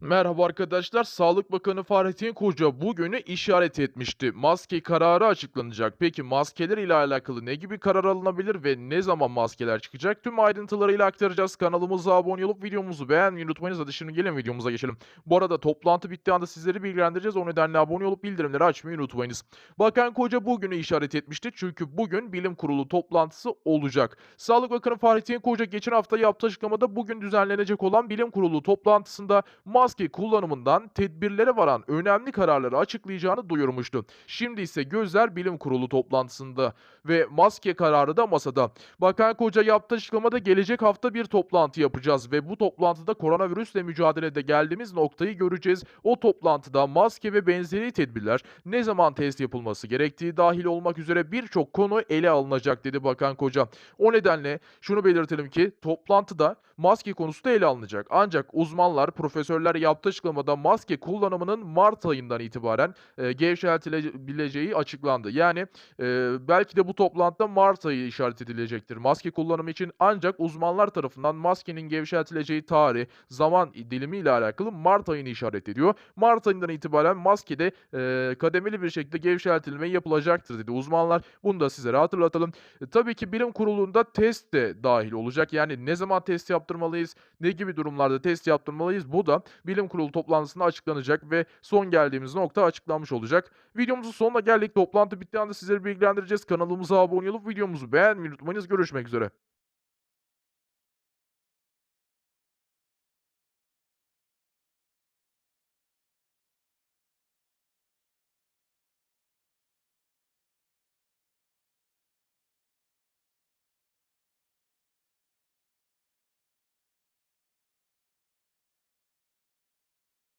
Merhaba arkadaşlar. Sağlık Bakanı Fahrettin Koca bugünü işaret etmişti. Maske kararı açıklanacak. Peki maskeler ile alakalı ne gibi karar alınabilir ve ne zaman maskeler çıkacak? Tüm ayrıntılarıyla aktaracağız. Kanalımıza abone olup videomuzu beğenmeyi unutmayınız. Hadi şimdi gelin videomuza geçelim. Bu arada toplantı bittiği anda sizleri bilgilendireceğiz. O nedenle abone olup bildirimleri açmayı unutmayınız. Bakan Koca bugünü işaret etmişti. Çünkü bugün bilim kurulu toplantısı olacak. Sağlık Bakanı Fahrettin Koca geçen hafta yaptığı açıklamada bugün düzenlenecek olan bilim kurulu toplantısında maske kullanımından tedbirlere varan önemli kararları açıklayacağını duyurmuştu. Şimdi ise gözler bilim kurulu toplantısında ve maske kararı da masada. Bakan Koca yaptığı açıklamada gelecek hafta bir toplantı yapacağız ve bu toplantıda koronavirüsle mücadelede geldiğimiz noktayı göreceğiz. O toplantıda maske ve benzeri tedbirler ne zaman test yapılması gerektiği dahil olmak üzere birçok konu ele alınacak dedi Bakan Koca. O nedenle şunu belirtelim ki toplantıda maske konusu da ele alınacak. Ancak uzmanlar, profesörler yaptığı açıklamada maske kullanımının Mart ayından itibaren e, gevşetilebileceği açıklandı. Yani e, belki de bu toplantıda Mart ayı işaret edilecektir maske kullanımı için. Ancak uzmanlar tarafından maskenin gevşetileceği tarih, zaman dilimi ile alakalı Mart ayını işaret ediyor. Mart ayından itibaren maskede e, kademeli bir şekilde gevşetilme yapılacaktır dedi uzmanlar. Bunu da sizlere hatırlatalım. E, tabii ki bilim kurulunda test de dahil olacak. Yani ne zaman test yaptırmalıyız, ne gibi durumlarda test yaptırmalıyız bu da bilim kurulu toplantısında açıklanacak ve son geldiğimiz nokta açıklanmış olacak. Videomuzun sonuna geldik. Toplantı bittiği anda sizleri bilgilendireceğiz. Kanalımıza abone olup videomuzu beğenmeyi unutmayınız. Görüşmek üzere.